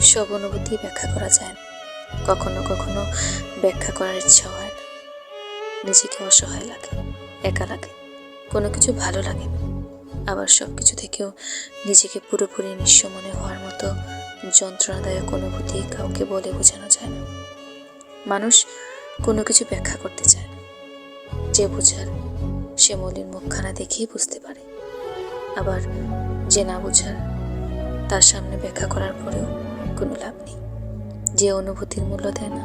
সব অনুভূতি ব্যাখ্যা করা যায় না। কখনো কখনো ব্যাখ্যা করার ইচ্ছা হয় না। নিজেকে অসহায় লাগে, একা লাগে, কোনো কিছু ভালো লাগে না। আবার সব কিছু থেকেও নিজেকে পুরোপুরি নিঃস্ব মনে হওয়ার মতো যন্ত্রণাদায়ক অনুভূতি কাউকে বলে বোঝানো যায় না। মানুষ কোনো কিছু ব্যাখ্যা করতে চায় না। যে বোঝার, সে মলির মুখখানা দেখেই বুঝতে পারে। আবার যে না বোঝার, তার সামনে ব্যাখ্যা করার পরেও কোনো লাভ নেই। যে অনুভূতির মূল্য দেয় না,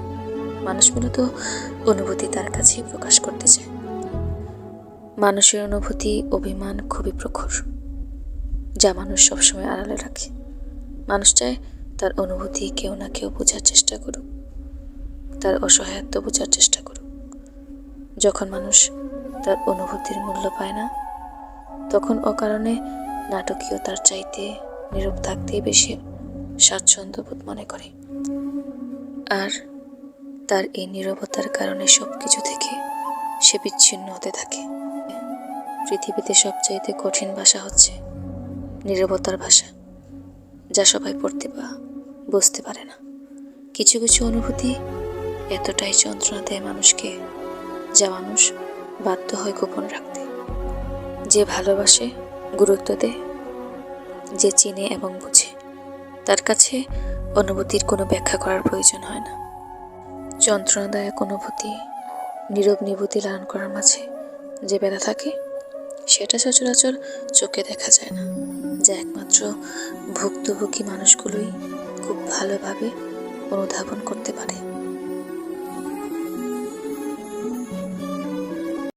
মানুষ মূলত অনুভূতি তার কাছেই প্রকাশ করতে চায়। মানুষের অনুভূতি, অভিমান খুবই প্রখর, যা মানুষ সবসময় আড়ালে রাখে। মানুষ চায় তার অনুভূতি কেউ না কেউ বোঝার চেষ্টা করুক, তার অসহায়ত্ব বোঝার চেষ্টা করুক। যখন মানুষ তার অনুভূতির মূল্য পায় না, তখন অকারণে নাটকীয়তার চাইতে নীরব থাকতেই বেশি স্বাচ্ছন্দ্য বোধ মনে করে। আর তার এই নীরবতার কারণে সব কিছু থেকে সে বিচ্ছিন্ন হতে থাকে। পৃথিবীতে সবচাইতে কঠিন ভাষা হচ্ছে নীরবতার ভাষা, যা সবাই পড়তে বা বুঝতে পারে না। কিছু কিছু অনুভূতি এতটাই যন্ত্রণা দেয় মানুষকে, যা মানুষ বাধ্য হয় গোপন রাখতে। যে ভালোবাসে, গুরুত্ব দেয়, যে চিনে এবং বুঝে। তার কাছে অনুভূতির কোনো ব্যাখ্যা করার প্রয়োজন হয় না। যন্ত্রণাদায়ক অনুভূতি, নীরব নিভূতি লালন করার মাঝে যে ব্যথা থাকে, সেটা সচরাচর চোখে দেখা যায় না, যা একমাত্র ভুক্তভোগী মানুষগুলোই খুব ভালোভাবে অনুধাবন করতে পারে।